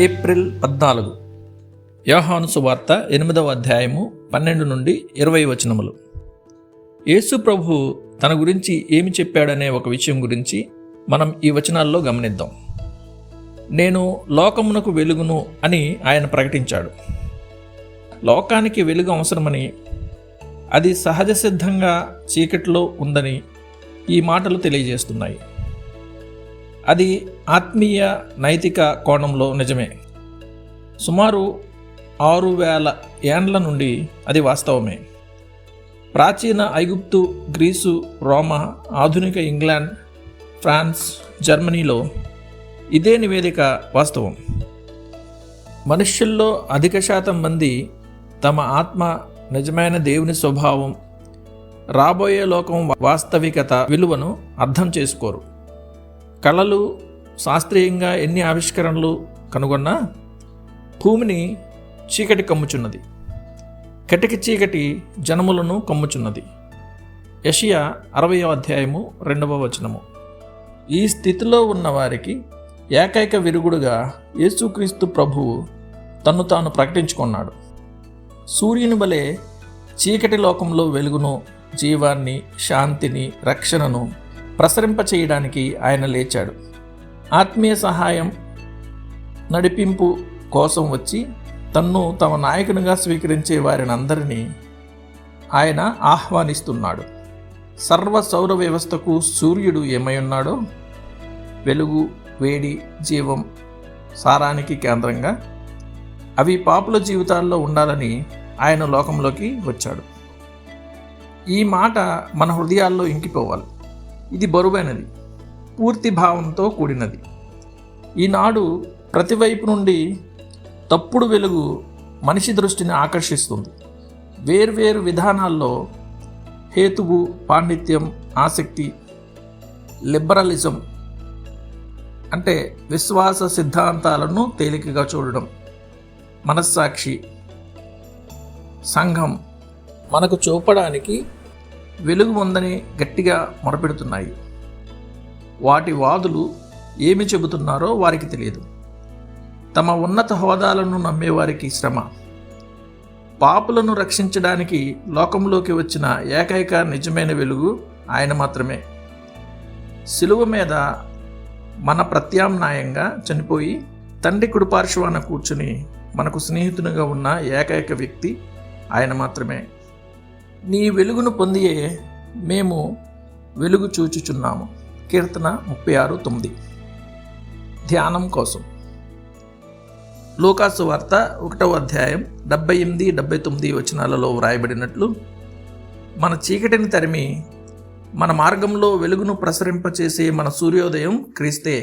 April పద్నాలుగు. యోహాను సువార్త ఎనిమిదవ అధ్యాయము పన్నెండు నుండి ఇరవై వచనములు. యేసు ప్రభు తన గురించి ఏమి చెప్పాడనే ఒక విషయం గురించి మనం ఈ వచనాల్లో గమనిద్దాం. నేను లోకమునకు వెలుగును అని ఆయన ప్రకటించాడు. లోకానికి వెలుగు అవసరమని అది సహజ సిద్ధంగా చీకటిలో ఉందని ఈ మాటలు తెలియజేస్తున్నాయి. అది ఆత్మీయ నైతిక కోణంలో నిజమే. సుమారు ఆరు వేల ఏండ్ల నుండి అది వాస్తవమే. ప్రాచీన ఐగుప్తు గ్రీసు రోమా ఆధునిక ఇంగ్లాండ్ ఫ్రాన్స్ జర్మనీలో ఇదే నివేదిక వాస్తవం. మనుష్యుల్లో అధిక శాతం మంది తమ ఆత్మ నిజమైన దేవుని స్వభావం రాబోయే లోకం వాస్తవికత విలువను అర్థం చేసుకోరు. కళలు శాస్త్రీయంగా ఎన్ని ఆవిష్కరణలు కనుగొన్నా భూమిని చీకటి కమ్ముచున్నది. కటిక చీకటి జనములను కమ్ముచున్నది. యషియా అరవయో అధ్యాయము రెండవ వచనము. ఈ స్థితిలో ఉన్న వారికి ఏకైక విరుగుడుగా యేసుక్రీస్తు ప్రభువు తన్ను తాను ప్రకటించుకున్నాడు. సూర్యుని వలె చీకటి లోకంలో వెలుగును జీవాన్ని శాంతిని రక్షణను ప్రసరింపచేయడానికి ఆయన లేచాడు. ఆత్మీయ సహాయం నడిపింపు కోసం వచ్చి తన్ను తమ నాయకునిగా స్వీకరించే వారిని అందరినీ ఆయన ఆహ్వానిస్తున్నాడు. సర్వ సౌర వ్యవస్థకు సూర్యుడు ఏమై ఉన్నాడో వెలుగు వేడి జీవం సారానికి కేంద్రంగా అవి పాపుల జీవితాల్లో ఉండాలని ఆయన లోకంలోకి వచ్చాడు. ఈ మాట మన హృదయాల్లో ఇంకిపోవాలి. ఇది బరువైనది పూర్తి భావంతో కూడినది. ఈనాడు ప్రతివైపు నుండి తప్పుడు వెలుగు మనిషి దృష్టిని ఆకర్షిస్తుంది. వేర్వేరు విధానాల్లో హేతువు పాండిత్యం ఆసక్తి లిబరలిజం అంటే విశ్వాస సిద్ధాంతాలను తేలికగా చూడడం మనస్సాక్షి సంఘం మనకు చూపడానికి వెలుగు ఉందని గట్టిగా మొరపెడుతున్నాయి. వాటి వాదులు ఏమి చెబుతున్నారో వారికి తెలియదు. తమ ఉన్నత హోదాలను నమ్మేవారికి శ్రమ. పాపులను రక్షించడానికి లోకంలోకి వచ్చిన ఏకైక నిజమైన వెలుగు ఆయన మాత్రమే. శిలువ మీద మన ప్రత్యామ్నాయంగా చనిపోయి తండ్రి కుడిపార్శ్వాన కూర్చుని మనకు స్నేహితునిగా ఉన్న ఏకైక వ్యక్తి ఆయన మాత్రమే. నీ వెలుగును పొందియే మేము వెలుగు చూచుచున్నాము. కీర్తన ముప్పై ఆరు తొమ్మిది. ధ్యానం కోసం. లోకాసు వార్త ఒకటవ అధ్యాయం డెబ్బై ఎనిమిది డెబ్బై తొమ్మిది వచనాలలో వ్రాయబడినట్లు మన చీకటిని తరిమి మన మార్గంలో వెలుగును ప్రసరింపచేసే మన సూర్యోదయం క్రీస్తే.